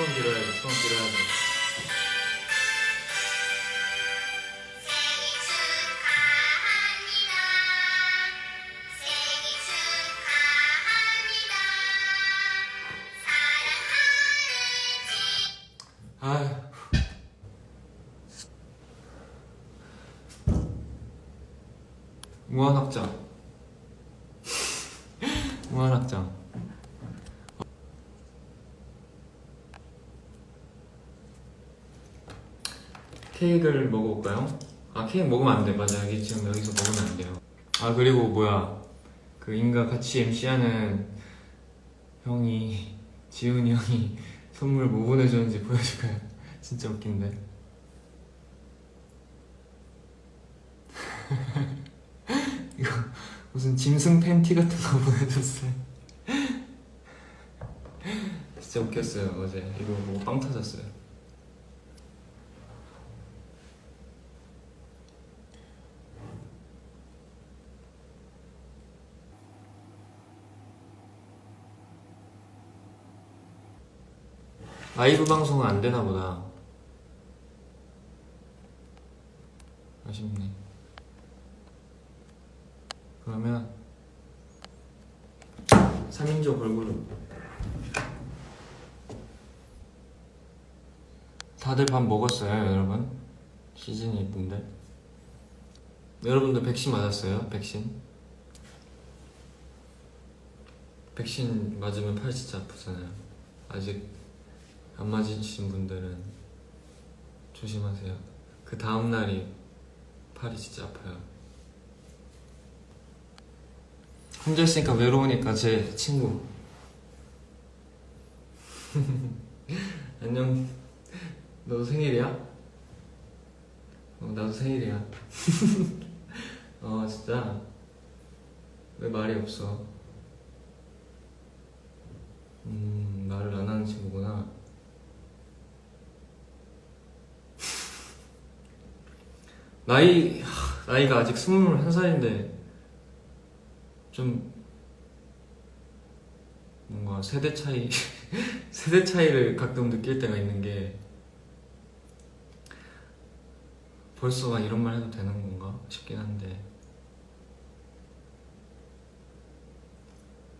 소원 빌어야 돼 소원 빌어야 돼. 아휴. 무한확장. 무한확장 케이크를 먹어볼까요? 아 케이크 먹으면 안 돼. 맞아 여기 지금 여기서 먹으면 안 돼요. 아 그리고 뭐야. 그 인가 같이 MC하는 형이 지훈이 형이 선물 뭐 보내줬는지 보여줄까요? 진짜 웃긴데. 이거 무슨 짐승 팬티 같은 거 보내줬어요. 진짜 웃겼어요 어제. 이거 보고 빵 터졌어요 라이브 방송은 안 되나 보다. 아쉽네. 그러면 3인조 걸그룹. 다들 밥 먹었어요, 여러분? 시즌이 있던데. 여러분들 백신 맞았어요? 백신? 백신 맞으면 팔 진짜 아프잖아요. 아직 안 맞으신 분들은 조심하세요. 그 다음 날이 팔이 진짜 아파요. 혼자 있으니까 외로우니까 제 친구. 안녕. 너 생일이야? 어, 나도 생일이야. 어, 진짜. 왜 말이 없어? 음, 말을 안 하는 친구구나. 나이 하, 나이가 아직 21살인데 좀 뭔가 세대 차이 세대 차이를 가끔 느낄 때가 있는 게 벌써 막 이런 말 해도 되는 건가 싶긴 한데.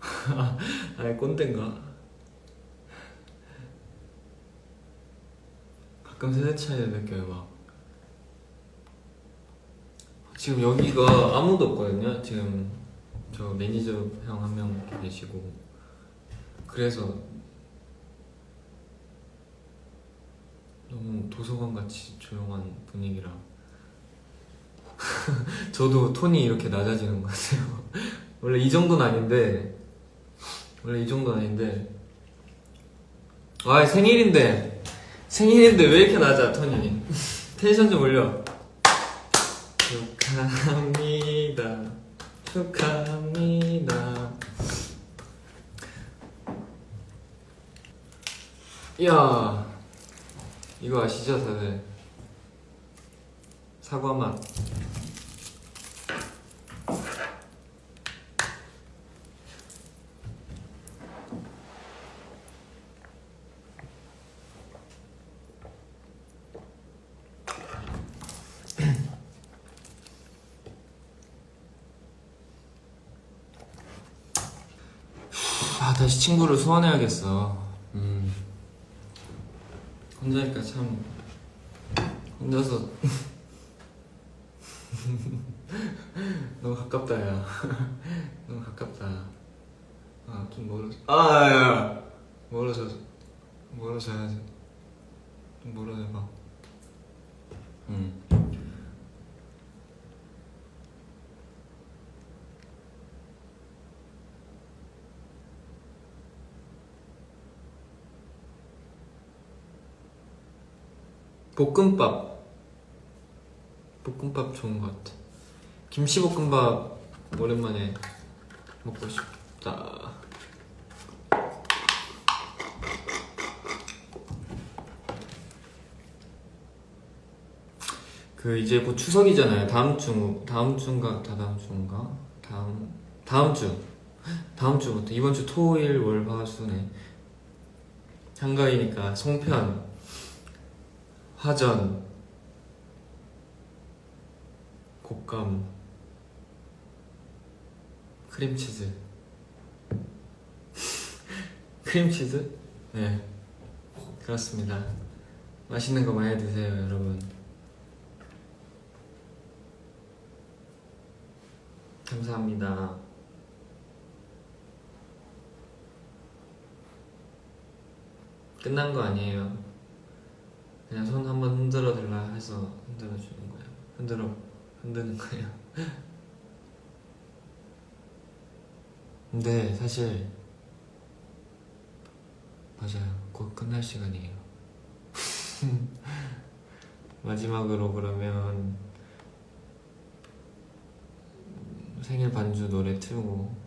아예 꼰대인가? 가끔 세대 차이를 느껴요 막 지금 여기가 아무도 없거든요. 지금 저 매니저 형 한 명 계시고 그래서 너무 도서관 같이 조용한 분위기라 저도 톤이 이렇게 낮아지는 것 같아요. 원래 이 정도는 아닌데 원래 이 정도는 아닌데 아 생일인데 생일인데 왜 이렇게 낮아 톤이 텐션 좀 올려. 축하합니다. 축하합니다. 이야, 이거 아시죠, 다들? 사과 맛. 아, 다시 친구를 소환해야겠어. 음. 혼자니까 참 혼자서 너무 가깝다 야. 너무 가깝다. 아, 좀 멀어. 아, 야, 야. 멀어져. 멀어져야지. 좀 멀어져 봐. 음. 볶음밥. 볶음밥 좋은 것 같아. 김치볶음밥 오랜만에 먹고 싶다. 그 이제 곧 추석이잖아요. 다음 주 다음 주인가? 다다음 주인가? 다음 다음 주. 다음 주부터. 이번 주 토일 월화수네. 한가위니까 송편, 화전, 곶감, 크림치즈. 크림치즈? 네. 그렇습니다. 맛있는 거 많이 드세요, 여러분. 감사합니다. 끝난 거 아니에요. 그냥 손 한번 흔들어 달라 해서 흔들어 주는 거예요. 흔들어 흔드는 거예요. 근데 사실 맞아요. 곧 끝날 시간이에요. 마지막으로 그러면 생일 반주 노래 틀고